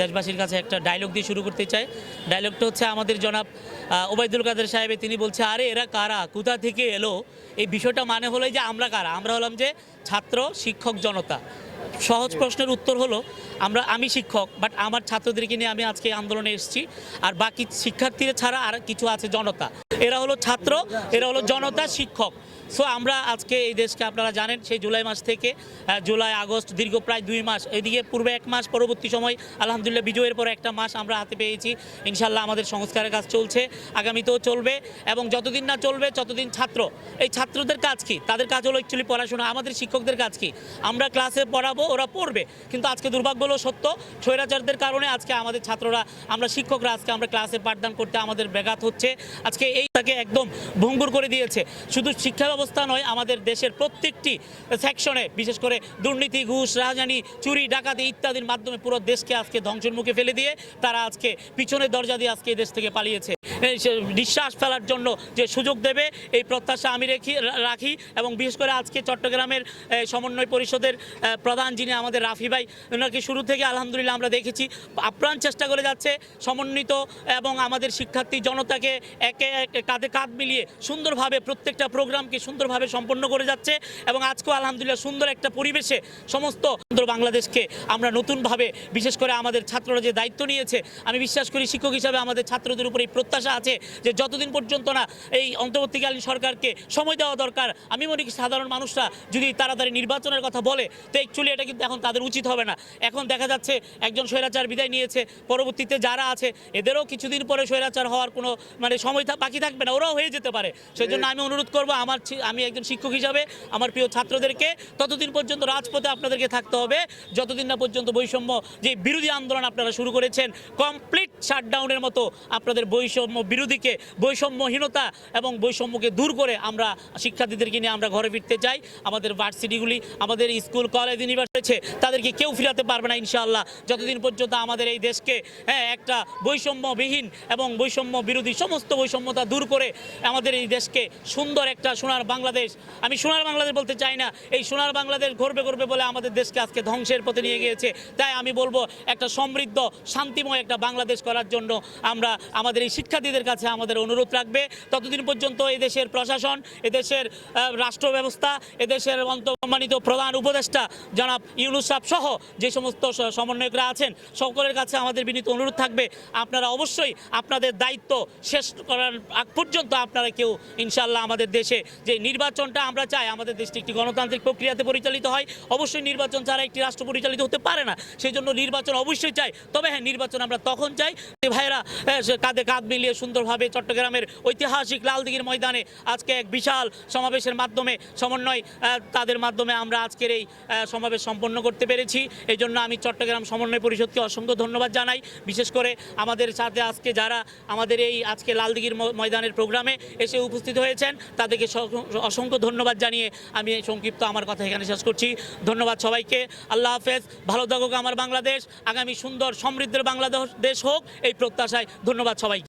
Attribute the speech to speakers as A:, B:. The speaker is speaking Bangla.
A: দেশবাসীর কাছে একটা ডায়লগ দিয়ে শুরু করতে চাই। ডায়লগটা হচ্ছে আমাদের জনাব ওবায়দুল কাদের সাহেবে তিনি বলছে, আরে, এরা কারা? কোথা থেকে এলো? এই বিষয়টা মানে হলো যে, আমরা কারা? আমরা হলাম যে ছাত্র শিক্ষক জনতা। সহজ প্রশ্নের উত্তর হলো, আমরা, আমি শিক্ষক বাট আমার ছাত্রদেরকে নিয়ে আমি আজকে আন্দোলনে এসেছি, আর বাকি শিক্ষার্থীরা ছাড়া আর কিছু আছে জনতা। এরা হলো ছাত্র, এরা হলো জনতা, শিক্ষক। সো আমরা আজকে এই দেশকে আপনারা জানেন, সেই জুলাই মাস থেকে জুলাই, আগস্ট, দীর্ঘ প্রায় দুই মাস, এদিকে পূর্বে এক মাস, পরবর্তী সময়, আলহামদুলিল্লাহ বিজয়ের পর একটা মাস আমরা হাতে পেয়েছি। ইনশাল্লাহ আমাদের সংস্কারের কাজ চলছে, আগামীতেও চলবে, এবং যতদিন না চলবে ততদিন ছাত্র, এই ছাত্রদের কাজ কি? তাদের কাজ হলো অ্যাকচুয়ালি পড়াশোনা, আমাদের শিক্ষকদের কাজ কি? আমরা ক্লাসে পড়াবো ওরা পড়বে। কিন্তু আজকে দুর্ভাগ্য হলো সত্য, স্বৈরাচারদের কারণে আজকে আমাদের ছাত্ররা, আমরা শিক্ষকরা আজকে আমরা ক্লাসে পাঠদান করতে আমাদের ব্যাঘাত হচ্ছে। আজকে এইটাকে একদম ভঙ্গুর করে দিয়েছে। শুধু শিক্ষা ব্যবস্থা নয়, আমাদের দেশের প্রত্যেকটি সেকশনে বিশেষ করে দুর্নীতি, ঘুষ, রাজধানী, চুরি, ডাকাতি ইত্যাদির মাধ্যমে পুরো দেশকে আজকে ধ্বংসের মুখে ফেলে দিয়ে তারা আজকে পিছনের দরজা দিয়ে আজকে এই দেশ থেকে পালিয়েছে। এই নিঃশ্বাস ফেলার জন্য যে সুযোগ দেবে, এই প্রত্যাশা আমি রেখি রাখি এবং বিশেষ করে আজকে চট্টগ্রামের সমন্বয় পরিষদের প্রধান যিনি আমাদের রাফি ভাই, ওনাকে শুরু থেকে আলহামদুলিল্লাহ আমরা দেখেছি, আপ্রাণ চেষ্টা করে যাচ্ছে সমন্বিত এবং আমাদের শিক্ষার্থী জনতাকে একে একে কাঁধে কাঁধ মিলিয়ে সুন্দরভাবে প্রত্যেকটা প্রোগ্রামকে সুন্দরভাবে সম্পন্ন করে যাচ্ছে এবং আজকেও আলহামদুলিল্লাহ সুন্দর একটা পরিবেশে সমস্ত বাংলাদেশকে আমরা নতুনভাবে, বিশেষ করে আমাদের ছাত্ররা যে দায়িত্ব নিয়েছে, আমি বিশ্বাস করি শিক্ষক হিসাবে আমাদের ছাত্রদের উপর এই প্রত্যাশা আছে যে যতদিন পর্যন্ত না এই অন্তর্বর্তীকালীন সরকারকে সময় দেওয়া দরকার, আমি মনে করি সাধারণ মানুষরা যদি তাড়াতাড়ি নির্বাচনের কথা বলে, তো অ্যাকচুয়ালি এটা কিন্তু এখন তাদের উচিত হবে না। এখন দেখা যাচ্ছে একজন স্বৈরাচার বিদায় নিয়েছে, পরবর্তীতে যারা আছে, এদেরও কিছুদিন পরে স্বৈরাচার হওয়ার কোনো মানে সময় বাকি থাকবে না, ওরাও হয়ে যেতে পারে। সেই জন্য আমি অনুরোধ করব, আমার আমি একজন শিক্ষক হিসাবে, আমার প্রিয় ছাত্রদেরকে ততদিন পর্যন্ত রাজপথে আপনাদেরকে থাকতে হবে। যতদিন না পর্যন্ত বৈষম্য যে বিরোধী আন্দোলন আপনারা শুরু করেছেন কমপ্লিট শাটডাউনের মতো আপনাদের বৈষম্য বিরোধীকে বৈষম্যহীনতা এবং বৈষম্যকে দূর করে আমরা শিক্ষার্থীদেরকে নিয়ে আমরা ঘরে ফিরতে চাই। আমাদের ভার্সিটিগুলি, আমাদের স্কুল, কলেজ, ইউনিভার্সিটি তাদেরকে কেউ ফিরাতে পারবে না ইনশাআল্লাহ। যতদিন পর্যন্ত আমাদের এই দেশকে হ্যাঁ একটা বৈষম্যবিহীন এবং বৈষম্য বিরোধী সমস্ত বৈষম্যতা দূর করে আমাদের এই দেশকে সুন্দর একটা সোনার বাংলাদেশ, আমি সোনার বাংলাদেশ বলতে চাই না, এই সোনার বাংলাদেশ গর্বে গর্বে বলে আমাদের দেশকে আজকে ধ্বংসের পথে নিয়ে গিয়েছে। তাই আমি বলব, একটা সমৃদ্ধ, শান্তিময় একটা বাংলাদেশ করার জন্য আমরা আমাদের এই শিক্ষার্থীদের কাছে আমাদের অনুরোধ রাখবে। ততদিন পর্যন্ত এদেশের প্রশাসন এদেশের রাষ্ট্র ব্যবস্থা এদেশের অন্তর্মানিত প্রধান উপদেষ্টা জনাব ইউনুস সাহেব সহ যে সমস্ত সমন্বয়করা আছেন সকলের কাছে আমাদের বিনীত অনুরোধ থাকবে। আপনারা অবশ্যই আপনাদের দায়িত্ব শেষ করার আগ পর্যন্ত আপনারা কেউ ইনশাল্লাহ আমাদের দেশে যে নির্বাচনটা আমরা চাই আমাদের দেশটি একটি গণতান্ত্রিক প্রক্রিয়াতে পরিচালিত হয়। অবশ্যই নির্বাচন ছাড়া একটি রাষ্ট্র পরিচালিত হতে পারে না। সেই জন্য নির্বাচন অবশ্যই চাই। তবে হ্যাঁ নির্বাচন আমরা তখন চাই। যে ভাইয়েরা হ্যাঁ, কাঁধে কাঁধ মিলিয়ে সুন্দরভাবে চট্টগ্রামের ঐতিহাসিক লালদিঘির ময়দানে আজকে এক বিশাল সমাবেশের মাধ্যমে সমন্বয় তাদের মাধ্যমে আমরা আজকের এই সমাবেশ সম্পন্ন করতে পেরেছি। এই জন্য আমি চট্টগ্রাম সমন্বয় পরিষদকে অসংখ্য ধন্যবাদ জানাই। বিশেষ করে আমাদের সাথে আজকে যারা আমাদের এই আজকে লালদিঘির ময়দানের প্রোগ্রামে এসে উপস্থিত হয়েছেন, তাদেরকে অসংখ্য ধন্যবাদ জানিয়ে আমি সংক্ষিপ্ত আমার কথা এখানে শেষ করছি। ধন্যবাদ সবাইকে। আল্লাহ হাফেজ। ভালো থাকুক আমার বাংলাদেশ। আগামী সুন্দর সমৃদ্ধের বাংলাদেশ দেশ হোক। এই প্রত্যাশায় ধন্যবাদ সবাই